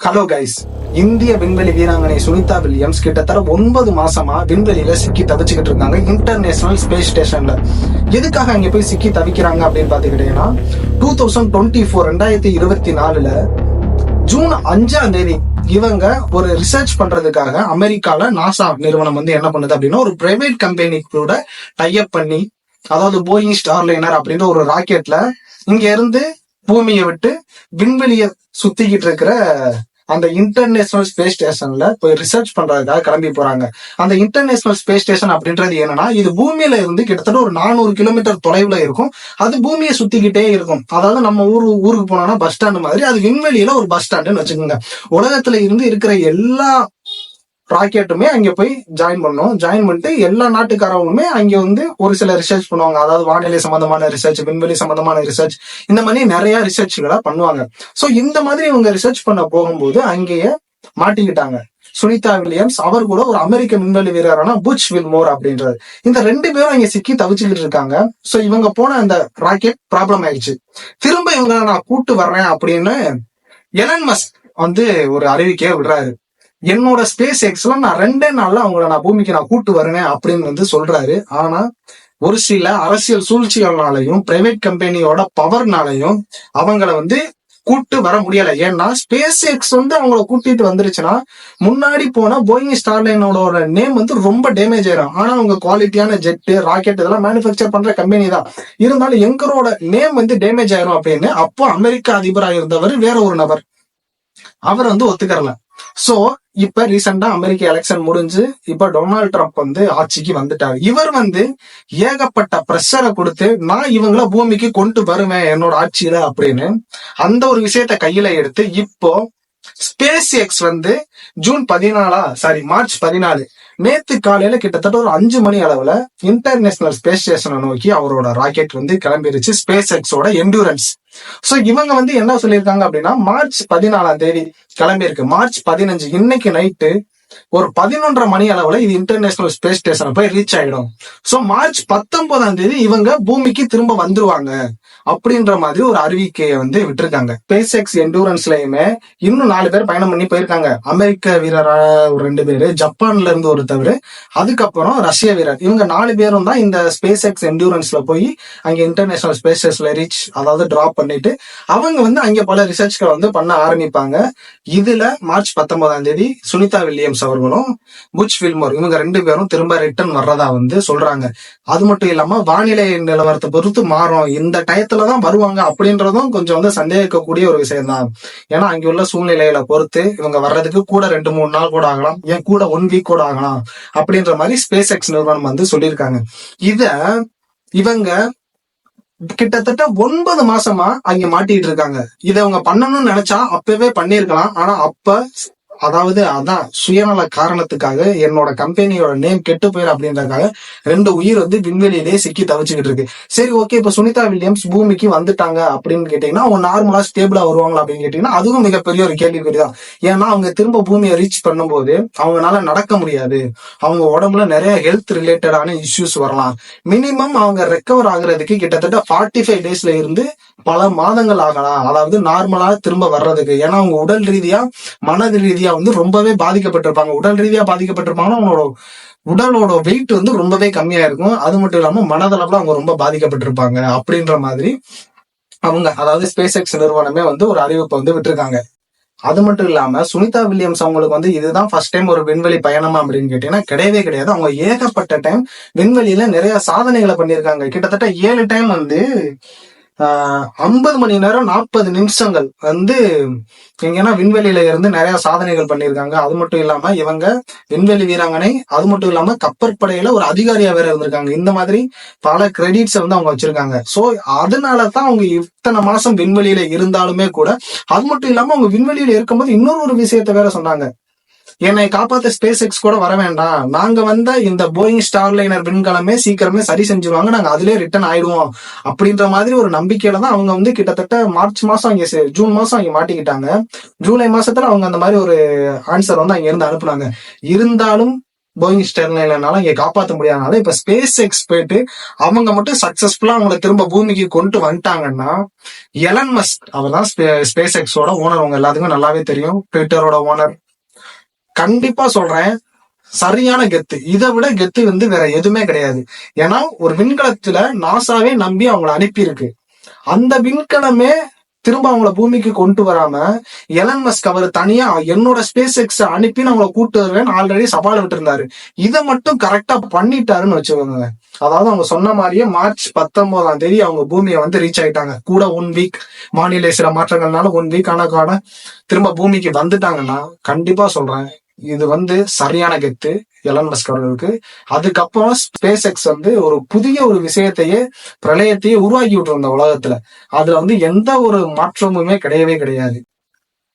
Hello guys இந்திய விண்வெளி வீராங்கனை சுனிதா வில்லியம்ஸ் கிட்டத்தட்ட ஒன்பது மாசமா விண்வெளியில சிக்கி தவிச்சுக்கிட்டு இருக்காங்க இன்டர்நேஷனல் ஸ்பேஸ் ஸ்டேஷன்ல எதுக்காக அங்க போய் சிக்கி தவிக்கிறாங்க அப்படின்னு பாத்துக்கிட்டீங்கன்னா டூ தௌசண்ட் டுவெண்ட்டி ஃபோர் ரெண்டாயிரத்தி இருபத்தி நாலுல ஜூன் அஞ்சாம் தேதி இவங்க ஒரு ரிசர்ச் பண்றதுக்காக அமெரிக்கால நாசா நிறுவனம் வந்து என்ன பண்ணுது அப்படின்னா ஒரு பிரைவேட் கம்பெனி கூட டைப் பண்ணி அதாவது போயிங் ஸ்டார்லைனர் அப்படின்ற ஒரு ராக்கெட்ல இங்க இருந்து பூமியை விட்டு விண்வெளியை சுத்திக்கிட்டு இருக்கிற அந்த இன்டர்நேஷனல் ஸ்பேஸ் ஸ்டேஷன்ல போய் ரிசர்ச் பண்றதுக்காக கிளம்பி போறாங்க. அந்த இன்டர்நேஷனல் ஸ்பேஸ் ஸ்டேஷன் அப்படின்றது என்னன்னா இது பூமியில இருந்து கிட்டத்தட்ட ஒரு நானூறு கிலோமீட்டர் தொலைவுல இருக்கும். அது பூமியை சுத்திக்கிட்டே இருக்கும். அதாவது நம்ம ஊர் ஊருக்கு போனோம்னா பஸ் ஸ்டாண்ட் மாதிரி அது விண்வெளியில ஒரு பஸ் ஸ்டாண்டுன்னு வச்சுக்கோங்க. உலகத்துல இருந்து இருக்கிற எல்லா ராக்கெட்டுமே அங்கே போய் ஜாயின் பண்ணோம் ஜாயின் பண்ணிட்டு எல்லா நாட்டுக்காரவங்களுமே அங்கே வந்து ஒரு சில ரிசர்ச் பண்ணுவாங்க. அதாவது வானிலை சம்பந்தமான ரிசர்ச் விண்வெளி சம்பந்தமான ரிசர்ச் இந்த மாதிரி நிறைய ரிசர்ச்களை பண்ணுவாங்க. ஸோ இந்த மாதிரி இவங்க ரிசர்ச் பண்ண போகும்போது அங்கேயே மாட்டிக்கிட்டாங்க. சுனிதா வில்லியம்ஸ் அவர் கூட ஒரு அமெரிக்க விண்வெளி வீரரான புச் வில்மோர் அப்படின்றது இந்த ரெண்டு பேரும் அங்க சிக்கி தவிச்சுக்கிட்டு இருக்காங்க. சோ இவங்க போன அந்த ராக்கெட் ப்ராப்ளம் ஆயிடுச்சு. திரும்ப இவங்களை நான் கூட்டு வர்றேன் அப்படின்னு எலன் மஸ்க் வந்து ஒரு அறிவிக்கையை விடுறாரு. என்னோட ஸ்பேஸ் எக்ஸ்ல நான் ரெண்டே நாள்ல அவங்கள நான் பூமிக்கு நான் கூட்டு வருவேன் அப்படின்னு வந்து சொல்றாரு. ஆனா ஒரு சில அரசியல் சூழ்ச்சிகள்னாலையும் பிரைவேட் கம்பெனியோட பவர்னாலையும் அவங்கள வந்து கூட்டு வர முடியல. ஏன்னா ஸ்பேஸ் எக்ஸ் வந்து அவங்கள கூட்டிட்டு வந்துருச்சுன்னா முன்னாடி போனா போயிங் ஸ்டார்லைனோட நேம் வந்து ரொம்ப டேமேஜ் ஆயிரும். ஆனா அவங்க குவாலிட்டியான ஜெட்டு ராக்கெட் இதெல்லாம் மேனுஃபேக்சர் பண்ற கம்பெனி தான். இருந்தாலும் எங்களோட நேம் வந்து டேமேஜ் ஆயிரும் அப்படின்னு அப்போ அமெரிக்க அதிபராக இருந்தவர் வேற ஒரு நபர். அவர் வந்து ஒத்துக்கறல. சோ இப்ப ரீசெண்டா அமெரிக்க எலெக்ஷன் முடிஞ்சு இப்ப டொனால்ட் ட்ரம்ப் வந்து ஆட்சிக்கு வந்துட்டாரு. இவர் வந்து ஏகப்பட்ட பிரஷரை கொடுத்து நான் இவங்கள பூமிக்கு கொண்டு வருவேன் என்னோட ஆட்சியில அப்படின்னு அந்த ஒரு விஷயத்த கையில எடுத்து இப்போ ஸ்பேஸ் எக்ஸ் வந்து ஜூன் பதினாலா சாரி மார்ச் பதினாலு நேத்து காலையில கிட்டத்தட்ட ஒரு அஞ்சு மணி அளவுல இன்டர்நேஷனல் ஸ்பேஸ் ஸ்டேஷனை நோக்கி அவரோட ராக்கெட் வந்து கிளம்பிருச்சு ஸ்பேஸ் எக்ஸோட எண்டூரன்ஸ் சோ இவங்க வந்து என்ன சொல்லியிருக்காங்க அப்படின்னா மார்ச் பதினாலாம் தேதி கிளம்பியிருக்கு. மார்ச் பதினஞ்சு இன்னைக்கு நைட்டு ஒரு பதினொன்றரை மணி அளவுல இது இன்டர்நேஷனல் ஸ்பேஸ் ஸ்டேஷனை போய் ரீச் ஆயிடும். சோ மார்ச் பத்தொன்பதாம் தேதி இவங்க பூமிக்கு திரும்ப வந்துருவாங்க அப்படின்ற மாதிரி ஒரு அறிவிக்கையை வந்து விட்டுருக்காங்க. ஸ்பேஸ் எக்ஸ் எண்டூரன்ஸ்லயுமே இன்னும் நாலு பேர் பயணம் பண்ணி போயிருக்காங்க. அமெரிக்க வீரரா ஒரு ரெண்டு பேரு ஜப்பான்ல இருந்து ஒருத்தவர் அதுக்கப்புறம் ரஷ்ய வீரர். இவங்க நாலு பேரும் தான் இந்த ஸ்பேஸ் எக்ஸ் எண்டூரன்ஸ்ல போய் அங்க இன்டர்நேஷனல் ஸ்பேஸ் ஸ்டேஷன்ல ரீச் அதாவது டிராப் பண்ணிட்டு அவங்க வந்து அங்க பல ரிசர்ச்களை வந்து பண்ண ஆரம்பிப்பாங்க. இதுல மார்ச் பத்தொன்பதாம் தேதி சுனிதா வில்லியம்ஸ் அவர்களும் புச் வில்மோர் இவங்க ரெண்டு பேரும் திரும்ப ரிட்டர்ன் வர்றதா வந்து சொல்றாங்க. அது மட்டும் இல்லாம வானிலை நிலவரத்தை பொறுத்து மாறும். இந்த டயத்துலதான் வருவாங்க அப்படின்றதும் கொஞ்சம் வந்து சந்தேகிக்கக்கூடிய ஒரு விஷயம் தான் ஏன்னா அங்க உள்ள சூழ்நிலைகளை பொறுத்து இவங்க வர்றதுக்கு கூட ரெண்டு மூணு நாள் கூட ஆகலாம். ஏன் கூட ஒன் வீக் கூட ஆகலாம். அப்படின்ற மாதிரி ஸ்பேஸ் எக்ஸ் நிறுவனம் வந்து சொல்லியிருக்காங்க. இத இவங்க கிட்டத்தட்ட ஒன்பது மாசமா அங்க மாட்டிட்டு இருக்காங்க. இதை அவங்க பண்ணணும்னு நினைச்சா அப்பவே பண்ணிருக்கலாம் ஆனா அப்ப அதாவது அதான் சுயநல காரணத்துக்காக என்னோட கம்பெனியோட நேம் கெட்டு போயிடும் அப்படின்றதுக்காக ரெண்டு உயிர் வந்து விண்வெளியிலேயே சிக்கி தவிச்சுக்கிட்டு இருக்கு. சரி ஓகே இப்ப சுனிதா வில்லியம்ஸ் பூமிக்கு வந்துட்டாங்க அப்படின்னு கேட்டீங்கன்னா அவங்க நார்மலா ஸ்டேபிளா வருவாங்களா அப்படின்னு கேட்டீங்கன்னா அதுவும் மிகப்பெரிய ஒரு கேள்விக்குறி தான் ஏன்னா அவங்க திரும்ப பூமியை ரீச் பண்ணும்போது அவங்களால நடக்க முடியாது. அவங்க உடம்புல நிறைய ஹெல்த் ரிலேட்டடான இஷ்யூஸ் வரலாம். மினிமம் அவங்க ரெக்கவர் ஆகுறதுக்கு கிட்டத்தட்ட ஃபார்ட்டி ஃபைவ் டேஸ்ல இருந்து பல மாதங்கள் ஆகலாம். அதாவது நார்மலா திரும்ப வர்றதுக்கு. ஏன்னா அவங்க உடல் ரீதியா மனது ரீதியா வந்து ரொம்பவே பாதிக்கப்பட்டிருப்பாங்க. உடல் ரீதியா பாதிக்கப்பட்டிருப்பாங்கன்னா அவனோட உடலோட வெயிட் வந்து ரொம்பவே கம்மியா இருக்கும். அது மட்டும் இல்லாம மனதளவுல அவங்க ரொம்ப பாதிக்கப்பட்டிருப்பாங்க அப்படின்ற மாதிரி அவங்க அதாவது ஸ்பேஸ் எக்ஸ் நிறுவனமே வந்து ஒரு அறிவிப்பை வந்து விட்டுருக்காங்க. அது மட்டும் இல்லாம சுனிதா வில்லியம்ஸ் அவங்களுக்கு வந்து இதுதான் ஃபர்ஸ்ட் டைம் ஒரு விண்வெளி பயணமா அப்படின்னு கேட்டீங்கன்னா கிடையவே கிடையாது. அவங்க ஏகப்பட்ட டைம் விண்வெளியில நிறைய சாதனைகளை பண்ணியிருக்காங்க. கிட்டத்தட்ட ஏழு டைம் வந்து ஐம்பது மணி நேரம் நாற்பது நிமிஷங்கள் வந்து எங்கன்னா விண்வெளியில இருந்து நிறைய சாதனைகள் பண்ணியிருக்காங்க. அது மட்டும் இல்லாம இவங்க விண்வெளி வீராங்கனை அது மட்டும் இல்லாம கப்பற்படையில ஒரு அதிகாரியா வேற இருந்திருக்காங்க. இந்த மாதிரி பல கிரெடிட்ஸ் வந்து அவங்க வச்சிருக்காங்க. சோ அதனாலதான் அவங்க இத்தனை மாசம் விண்வெளியில இருந்தாலுமே கூட அது மட்டும் இல்லாம அவங்க விண்வெளியில இருக்கும்போது இன்னொரு ஒரு விஷயத்த வேற சொன்னாங்க. என்னை காப்பாத்த ஸ்பேஸ் எக்ஸ் கூட வர வேண்டாம். நாங்க வந்த இந்த போயிங் ஸ்டார் லைனர் விண்கலமே சீக்கிரமே சரி செஞ்சிருவாங்க. நாங்க அதுலயே ரிட்டர்ன் ஆயிடுவோம். அப்படின்ற மாதிரி ஒரு நம்பிக்கையில தான் அவங்க வந்து கிட்டத்தட்ட மார்ச் மாசம் அங்க ஜூன் மாசம் அங்க மாட்டிக்கிட்டாங்க. ஜூலை மாசத்துல அவங்க அந்த மாதிரி ஒரு ஆன்சர் வந்து அங்க இருந்து அனுப்புனாங்க. இருந்தாலும் போயிங் ஸ்டெர்லைனால இங்க காப்பாற்ற முடியாதனால இப்ப ஸ்பேஸ் எக்ஸ் போயிட்டு அவங்க மட்டும் சக்சஸ்ஃபுல்லா அவங்கள திரும்ப பூமிக்கு கொண்டு வந்துட்டாங்கன்னா எலன் மஸ்க் அவர் தான் ஸ்பேஸ் எக்ஸோட ஓனர் உங்க எல்லாத்துக்கும் நல்லாவே தெரியும். ட்விட்டரோட ஓனர் கண்டிப்பா சொல்றேன். சரியான கெத்து. இதை விட கெத்து வந்து வேற எதுவுமே கிடையாது. ஏன்னா ஒரு விண்கலத்துல நாசாவே நம்பி அவங்களை அனுப்பியிருக்கு. அந்த விண்கலமே திரும்ப அவங்கள பூமிக்கு கொண்டு வராம எலன் மஸ்க் அவர் தனியா என்னோட ஸ்பேஸ் எக்ஸ் அனுப்பி நான் அவங்கள கூட்டு வருவேன். ஆல்ரெடி சவால் விட்டுருந்தாரு. இதை மட்டும் கரெக்டா பண்ணிட்டாருன்னு வச்சுக்கோங்க அதாவது அவங்க சொன்ன மாதிரியே மார்ச் பத்தொன்பதாம் தேதி அவங்க பூமியை வந்து ரீச் ஆயிட்டாங்க. கூட ஒன் வீக் வானிலை சில மாற்றங்கள்னால ஒன் வீக் ஆன காண திரும்ப பூமிக்கு வந்துட்டாங்கன்னா கண்டிப்பா சொல்றேன். இது வந்து சரியான கெத்து எலன் மஸ்க் அவர்களுக்கு. அதுக்கப்புறம் ஸ்பேஸ் எக்ஸ் வந்து ஒரு புதிய ஒரு விஷயத்தையே பிரளயத்தையே உருவாக்கி விட்டுருந்த உலகத்துல. அதுல வந்து எந்த ஒரு மாற்றமுமே கிடையவே கிடையாது.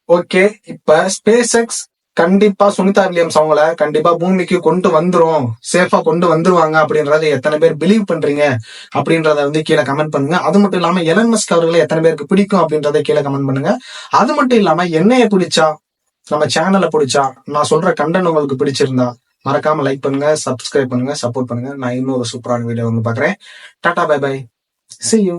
ஓகே இப்ப ஸ்பேஸ் எக்ஸ் கண்டிப்பா சுனிதா வில்லியம்ஸ் அவங்கள கண்டிப்பா பூமிக்கு கொண்டு வந்துரும். சேஃபா கொண்டு வந்துருவாங்க அப்படின்றத எத்தனை பேர் பிலீவ் பண்றீங்க அப்படின்றத வந்து கீழே கமெண்ட் பண்ணுங்க. அது மட்டும் இல்லாம எலன் மஸ்க் அவர்களை எத்தனை பேருக்கு பிடிக்கும் அப்படின்றத கீழே கமெண்ட் பண்ணுங்க. அது மட்டும் இல்லாம என்னைய பிடிச்சா நம்ம சேனலை பிடிச்சா நான் சொல்ற கண்டென்ட் உங்களுக்கு பிடிச்சிருந்தா மறக்காம லைக் பண்ணுங்க சப்ஸ்கிரைப் பண்ணுங்க சப்போர்ட் பண்ணுங்க. நான் இன்னொரு சூப்பரான வீடியோ வந்து பாக்குறேன் tata bye bye see you